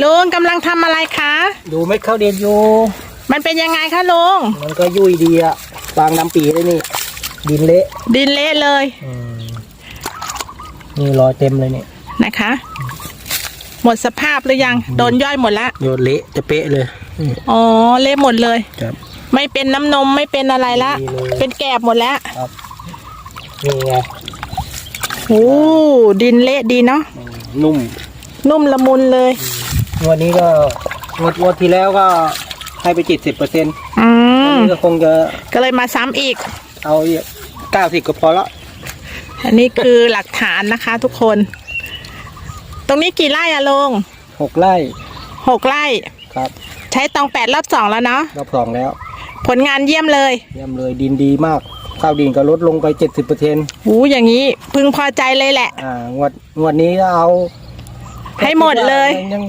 ลุงกำลังทำอะไรคะ ดูเม็ดข้าวเดียนอยู่ มันเป็นยังไงคะลุง มันก็ยุ่ยดีอะฟางดำปีเลยนี่ ดินเละดินเละเลยนี่รอยเต็มเลยนี่นะคะ หมดสภาพหรือยัง โดนย่อยหมดละโยนเละจะเป๊ะเลยนี่อ๋อเละหมดเลย ครับ ไม่เป็นน้ำนมไม่เป็นอะไรละ ดีเลย เป็นแกบหมดแล้วนี่ไงโอ้ดินเละดีเนาะ นุ่มนุ่มละมุนเลย งวดนี้ก็งวดงวดที่แล้วก็ให้ไปจิตสิบเปอร์เซ็นต์อืมนี่ก็คงจะก็เลยมาซ้ำอีก เอาเก้าสิบก็พอละอันนี้คือหลักฐานนะคะทุกคน ตรงนี้กี่ไร่อะลุงหกไร่หกไร่ครับ ใช้ตองแปดรอบสองแล้วเนาะรอบสองแล้ว ผลงานเยี่ยมเลย เยี่ยมเลยดินดีมากข้าวดินก็ลดลงไปเจ็ดสิบเปอร์เซ็นต์หูอย่างนี้พึงพอใจเลยแหละ อ่างวดงวดนี้ก็เอา ให้หมดเลย ยัง